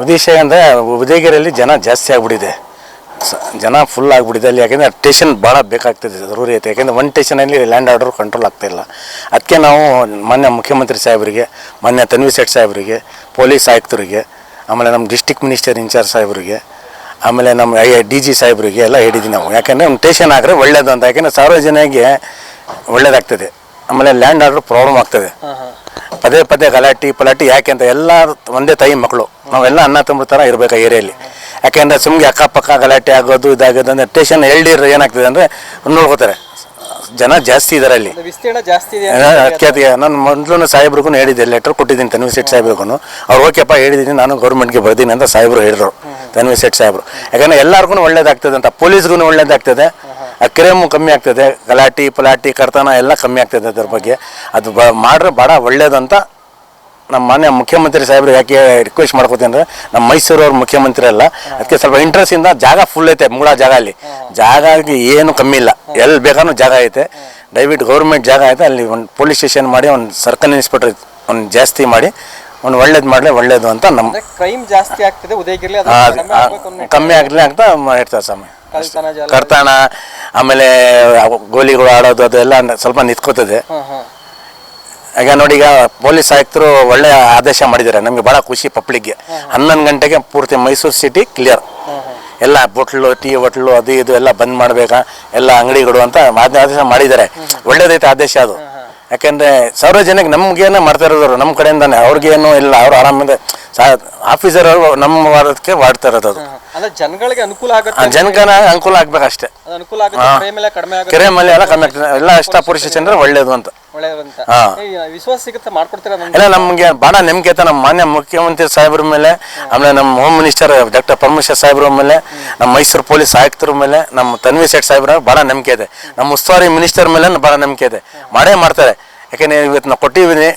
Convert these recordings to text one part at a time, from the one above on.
ಉದ್ದೇಶ ಅಂದರೆ ಉದಯಗಿರಿಯಲ್ಲಿ ಜನ ಜಾಸ್ತಿ ಆಗ್ಬಿಟ್ಟಿದೆ. ಜನ ಫುಲ್ ಆಗಿಬಿಟ್ಟಿದೆ ಅಲ್ಲಿ. ಯಾಕೆಂದರೆ ಟೇಷನ್ ಭಾಳ ಬೇಕಾಗ್ತದೆ ಜರೂರಿ ಐತೆ ಯಾಕೆಂದರೆ ಒನ್ ಟೇಷನಲ್ಲಿ ಲ್ಯಾಂಡ್ ಆರ್ಡರ್ ಕಂಟ್ರೋಲ್ ಆಗ್ತಾ ಇಲ್ಲ. ಅದಕ್ಕೆ ನಾವು ಮಾನ್ಯ ಮುಖ್ಯಮಂತ್ರಿ ಸಾಹೇಬರಿಗೆ, ಮಾನ್ಯ ತನ್ವಿ ಸೇಠ್ ಸಾಹೇಬರಿಗೆ, ಪೊಲೀಸ್ ಆಯುಕ್ತರಿಗೆ, ಆಮೇಲೆ ನಮ್ಮ ಡಿಸ್ಟಿಕ್ ಮಿನಿಸ್ಟರ್ ಇನ್ಚಾರ್ಜ್ ಸಾಹೇಬರಿಗೆ, ಆಮೇಲೆ ನಮ್ಮ ಐ ಡಿ, ಜಿ ಸಾಹೇಬರಿಗೆ ಎಲ್ಲ ಹೇಳಿದ್ವಿ ನಾವು. ಯಾಕೆಂದರೆ ಒಂದು ಟೇಷನ್ ಆದರೆ ಒಳ್ಳೇದು ಅಂತ. ಯಾಕೆಂದರೆ ಸಾರ್ವಜನಿಗೆ ಒಳ್ಳೇದಾಗ್ತದೆ. ಆಮೇಲೆ ಲ್ಯಾಂಡ್ ಆರ್ಡರ್ ಪ್ರಾಬ್ಲಮ್ ಆಗ್ತದೆ. ಪದೇ ಪದೇ ಗಲಾಟಿ ಪಲಾಟಿ ಯಾಕೆ ಅಂತ ಎಲ್ಲ ಒಂದೇ ತಾಯಿ ಮಕ್ಕಳು. ನಾವೆಲ್ಲ ಅನ್ನ ತುಂಬ ಥರ ಇರಬೇಕು ಆ ಏರಿಯಲ್ಲಿ. ಯಾಕೆಂದ್ರೆ ಸುಮ್ಮನೆ ಅಕ್ಕಪಕ್ಕ ಗಲಾಟೆ ಆಗೋದು ಇದಾಗೋದು ಅಂದರೆ ಟೇಷನ್ ಎಲ್ಡಿರ್ ಏನಾಗ್ತದೆ ಅಂದರೆ ನೋಡ್ಕೋತಾರೆ. ಜನ ಜಾಸ್ತಿ ಇದ್ದಾರೆ ಅಲ್ಲಿ ಅದಕ್ಕೆ ಅದಕ್ಕೆ ನಾನು ಮೊದಲು ಸಾಹೇಬ್ರಿಗೂ ಹೇಳಿದ್ದೆ ಲೆಟರ್ ಕೊಟ್ಟಿದ್ದೀನಿ ತನ್ವಿ ಸೇಟ್ ಸಾಹೇಬ್ರಿಗೂ. ಅವ್ರು ಓಕೆಪ್ಪ ಹೇಳಿದ್ದೀನಿ ನಾನು ಗೌರ್ಮೆಂಟ್ಗೆ ಬರ್ತೀನಿ ಅಂತ ಸಾಹೇಬ್ರು ಹೇಳಿದ್ರು. ತನ್ವಿ ಸೆಟ್ ಸಾಹೇಬ್ರು. ಯಾಕಂದರೆ ಎಲ್ಲರಿಗೂ ಒಳ್ಳೇದಾಗ್ತದೆ ಅಂತ ಪೊಲೀಸ್ಗೂ ಒಳ್ಳೇದಾಗ್ತದೆ. ಆ ಕ್ರೈಮು ಕಮ್ಮಿ ಆಗ್ತದೆ ಗಲಾಟಿ ಪಲಾಟಿ ಕರ್ತನ ಎಲ್ಲ ಕಮ್ಮಿ ಆಗ್ತದೆ ಅದ್ರ ಬಗ್ಗೆ. ಅದು ಬ ಮಾಡ್ರೆ ಭಾಳ ಒಳ್ಳೇದಂತ ನಮ್ಮ ಮಾನ್ಯ ಮುಖ್ಯಮಂತ್ರಿ ಸಾಹೇಬ್ರಿಗೆ ಯಾಕೆ ರಿಕ್ವೆಸ್ಟ್ ಮಾಡ್ಕೋತೀನಿ ಅಂದರೆ ನಮ್ಮ ಮೈಸೂರು ಅವ್ರ ಮುಖ್ಯಮಂತ್ರಿ ಅಲ್ಲ. ಅದಕ್ಕೆ ಸ್ವಲ್ಪ ಇಂಟ್ರೆಸ್ಟಿಂದ ಜಾಗ ಫುಲ್ ಐತೆ ಮೂಳ ಜಾಗ ಅಲ್ಲಿ. ಜಾಗಕ್ಕೆ ಏನು ಕಮ್ಮಿ ಇಲ್ಲ. ಎಲ್ಲಿ ಬೇಕಾದ್ರೂ ಜಾಗ ಐತೆ. ದಯವಿಟ್ಟು ಗೌರ್ಮೆಂಟ್ ಜಾಗ ಐತೆ ಅಲ್ಲಿ ಒಂದು ಪೊಲೀಸ್ ಸ್ಟೇಷನ್ ಮಾಡಿ ಒಂದು ಸರ್ಕಲ್ ಇನ್ಸ್ಪೆಕ್ಟರ್ ಒಂದು ಜಾಸ್ತಿ ಮಾಡಿ ಒಂದು ಒಳ್ಳೇದು ಮಾಡಲಿ ಒಳ್ಳೇದು ಅಂತ ನಮ್ಮ ಕ್ರೈಮ್ ಜಾಸ್ತಿ ಆಗ್ತದೆ ಉದಯಗಿರಲಿ ಕಮ್ಮಿ ಆಗಲಿ ಅಂತ ಹೇಳ್ತಾರೆ ಸ್ವಾಮಿ. ಕರ್ತನ ಆಮೇಲೆ ಗೋಲಿಗಳು ಆಡೋದು ಅದೆಲ್ಲ ಸ್ವಲ್ಪ ನಿಂತ್ಕೋತದೆ. ಈಗ ನೋಡಿ ಈಗ ಪೊಲೀಸ್ ಆಯುಕ್ತರು ಒಳ್ಳೆ ಆದೇಶ ಮಾಡಿದ್ದಾರೆ. ನಮಗೆ ಭಾಳ ಖುಷಿ ಪಬ್ಲಿಕ್ಗೆ. ಹನ್ನೊಂದು ಗಂಟೆಗೆ ಪೂರ್ತಿ ಮೈಸೂರು ಸಿಟಿ ಕ್ಲಿಯರ್ ಎಲ್ಲ ಬೊಟ್ಲು ಟೀ ಹೋಟ್ಲು ಅದು ಇದು ಎಲ್ಲ ಬಂದ್ ಮಾಡಬೇಕಾ? ಎಲ್ಲ ಅಂಗಡಿಗಳು ಅಂತ ಆದ- ಆದೇಶ ಮಾಡಿದ್ದಾರೆ. ಒಳ್ಳೇದೈತೆ ಆದೇಶ ಅದು. ಯಾಕೆಂದ್ರೆ ಸಾರ್ವಜನಿಕ ನಮ್ಗೇನೋ ಮಾಡ್ತಾ ಇರೋದು ನಮ್ಮ ಕಡೆಯಿಂದಾನೆ. ಅವ್ರಿಗೇನು ಇಲ್ಲ ಅವ್ರು ಆರಾಮಿಂದ ಆಫೀಸರ್ ನಮ್ಮ ವಾರಕ್ಕೆ ಮಾಡ್ತಾ ಇರೋದು ಅದು. ಅಂದ್ರೆ ಜನಗಳಿಗೆ ಅನುಕೂಲ ಆಗುತ್ತೆ ಜನಗನ ಅನುಕೂಲ ಆಗ್ಬೇಕಷ್ಟೇ. ಅನುಕೂಲ ಆಗುತ್ತೆ ಕೆರೆ ಮೇಲೆ ಎಲ್ಲ ಕಮ್ಮಿ ಆಗ್ತದೆ. ಎಲ್ಲ ಇಷ್ಟ ಪುರುಷ ಚಂದ್ರ ಒಳ್ಳೇದು ಅಂತ. ವಿಶ್ವಾಸ ಸಿಗುತ್ತೆ? ಮಾಡ್ಕೊಡ್ತೀರಾ ನಮ್ಗೆ? ನಮಗೆ ಭಾಳ ನಂಬಿಕೆ ಐತೆ. ನಮ್ಮ ಮಾನ್ಯ ಮುಖ್ಯಮಂತ್ರಿ ಸಾಹೇಬ್ರ ಮೇಲೆ ಆಮೇಲೆ ನಮ್ಮ ಹೋಮ್ ಮಿನಿಸ್ಟರ್ ಡಾಕ್ಟರ್ ಪರಮೇಶ್ವರ್ ಸಾಹೇಬ್ರ ಮೇಲೆ ನಮ್ಮ ಮೈಸೂರು ಪೊಲೀಸ್ ಆಯುಕ್ತರ ಮೇಲೆ ನಮ್ಮ ತನ್ವಿ ಸೇಠ್ ಸಾಹೇಬ್ರ ಬಹಳ ನಂಬಿಕೆ ಇದೆ ನಮ್ಮ ಉಸ್ತುವಾರಿ ಮಿನಿಸ್ಟರ್ ಮೇಲೆ ಬಹಳ ನಂಬಿಕೆ ಇದೆ ಮಾಡೇ ಮಾಡ್ತಾರೆ. ಯಾಕೆಂದ್ರೆ ಇವತ್ತು ನಾವು ಕೊಟ್ಟಿದ್ದೀನಿ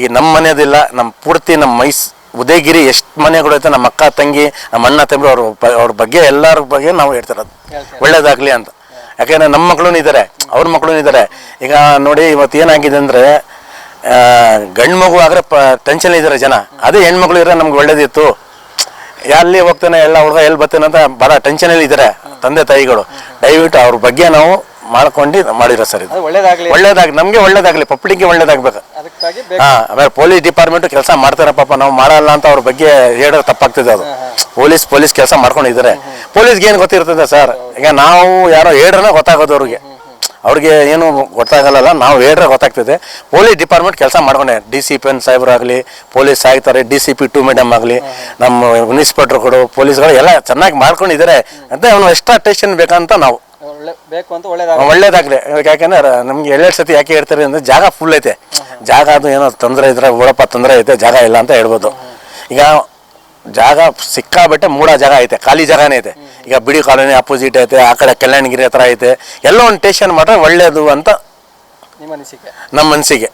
ಈ ನಮ್ಮ ಮನೆಯದಿಲ್ಲ ನಮ್ಮ ಪೂರ್ತಿ ನಮ್ಮ ಮೈಸ್ ಉದಯಗಿರಿ ಎಷ್ಟು ಮನೆಗಳು ಐತೆ ನಮ್ಮ ಅಕ್ಕ ತಂಗಿ ನಮ್ಮ ಅಣ್ಣ ತಂಗಿ ಅವ್ರ ಅವ್ರ ಬಗ್ಗೆ ಎಲ್ಲರ ಬಗ್ಗೆ ನಾವು ಹೇಳ್ತಿರೋದು. ಒಳ್ಳೇದಾಗಲಿ ಅಂತ. ಯಾಕೆಂದ್ರೆ ನಮ್ಮ ಮಕ್ಕಳು ಇದ್ದಾರೆ ಅವ್ರ ಮಕ್ಕಳು ಇದ್ದಾರೆ ಈಗ ನೋಡಿ ಇವತ್ತು ಏನಾಗಿದೆ ಅಂದರೆ ಗಂಡು ಮಗು ಆದರೆ ಪ ಟೆನ್ಷನ್ ಇದ್ದಾರೆ ಜನ. ಅದೇ ಹೆಣ್ಮಕ್ಳು ಇದ್ರೆ ನಮ್ಗೆ ಒಳ್ಳೇದಿತ್ತು. ಎಲ್ಲಿ ಹೋಗ್ತಾನೆ ಎಲ್ಲ ಹುಡುಗ ಎಲ್ಲಿ ಬರ್ತಾನೆ ಅಂತ ಭಾಳ ಟೆನ್ಷನಲ್ಲಿ ಇದ್ದಾರೆ ತಂದೆ ತಾಯಿಗಳು. ದಯವಿಟ್ಟು ಅವ್ರ ಬಗ್ಗೆ ನಾವು ಮಾಡ್ಕೊಂಡು ಮಾಡಿರೋ ಸರ್ ಇದು. ಒಳ್ಳೇದಾಗಲಿ. ಒಳ್ಳೇದಾಗ್ಲಿ ಒಳ್ಳೇದಾಗಿ ನಮಗೆ ಒಳ್ಳೇದಾಗಲಿ ಪಬ್ಲಿಕ್ಗೆ ಒಳ್ಳೇದಾಗಬೇಕು. ಹಾ ಆಮೇಲೆ ಪೊಲೀಸ್ ಡಿಪಾರ್ಟ್ಮೆಂಟ್ ಕೆಲಸ ಮಾಡ್ತಾರೆ ಪಾಪ ನಾವು ಮಾಡಲ್ಲ ಅಂತ ಅವ್ರ ಬಗ್ಗೆ ಹೇಳೋದು ತಪ್ಪಾಗ್ತದೆ ಅದು. ಪೊಲೀಸ್ ಪೊಲೀಸ್ ಕೆಲಸ ಮಾಡ್ಕೊಂಡಿದ್ದಾರೆ. ಪೊಲೀಸ್ಗೆ ಏನು ಗೊತ್ತಿರ್ತದೆ ಸರ್? ಈಗ ನಾವು ಯಾರೋ ಹೇಳ್ರೆ ಗೊತ್ತಾಗೋದು ಅವ್ರಿಗೆ. ಅವ್ರಿಗೆ ಏನು ಗೊತ್ತಾಗಲ್ಲ ನಾವು ಹೇಳ್ರೆ ಗೊತ್ತಾಗ್ತದೆ. ಪೊಲೀಸ್ ಡಿಪಾರ್ಟ್ಮೆಂಟ್ ಕೆಲಸ ಮಾಡ್ಕೊಂಡೆ. ಡಿ ಸಿ ಪಿ ಎನ್ ಸಾಹೇಬ್ರಾಗಲಿ ಪೊಲೀಸ್ ಆಗ್ತಾರೆ D C P to madam ಆಗಲಿ ನಮ್ಮ ಇನ್ಸ್ಪೆಕ್ಟರ್ಗಳು ಪೊಲೀಸ್ಗಳು ಎಲ್ಲ ಚೆನ್ನಾಗಿ ಮಾಡ್ಕೊಂಡಿದ್ದಾರೆ. ಅಂತ ಅವನು ಎಕ್ಸ್ಟ್ರಾ ಟೇಷನ್ ಬೇಕಂತ ನಾವು. ಒಳ್ಳೆ ಬೇಕು ಅಂತ ಒಳ್ಳೇದಾಗ ಒಳ್ಳೇದಾಗ್ಲಿ. ಯಾಕೆಂದ್ರೆ ನಮ್ಗೆ ಎರಡು ಸತಿ ಯಾಕೆ ಹೇಳ್ತಾರೆ ಅಂದ್ರೆ ಜಾಗ ಫುಲ್ ಐತೆ. ಜಾಗ ಅದು ಏನೋ ತೊಂದರೆ ಇದ್ರೆ ಓಡಪ್ಪ ತೊಂದರೆ ಐತೆ ಜಾಗ ಇಲ್ಲ ಅಂತ ಹೇಳ್ಬೋದು. ಈಗ ಜಾಗ ಸಿಕ್ಕಾಬಟ್ಟೆ ಮೂಡ ಜಾಗ ಐತೆ ಖಾಲಿ ಜಾಗನೇ ಐತೆ. ಈಗ ಬಿಡಿ ಕಾಲೋನಿ ಅಪೋಸಿಟ್ ಐತೆ ಆ ಕಡೆ ಕಲ್ಯಾಣಗಿರಿ ಹತ್ರ ಐತೆ. ಎಲ್ಲ ಒಂದು ಟೇಷನ್ ಮಾಡ್ರೆ ಒಳ್ಳೇದು ಅಂತ ನಿಮ್ಮ ಅನಿಸಿಕೆ. ನಮ್ಮ ಮನಸ್ಸಿಗೆ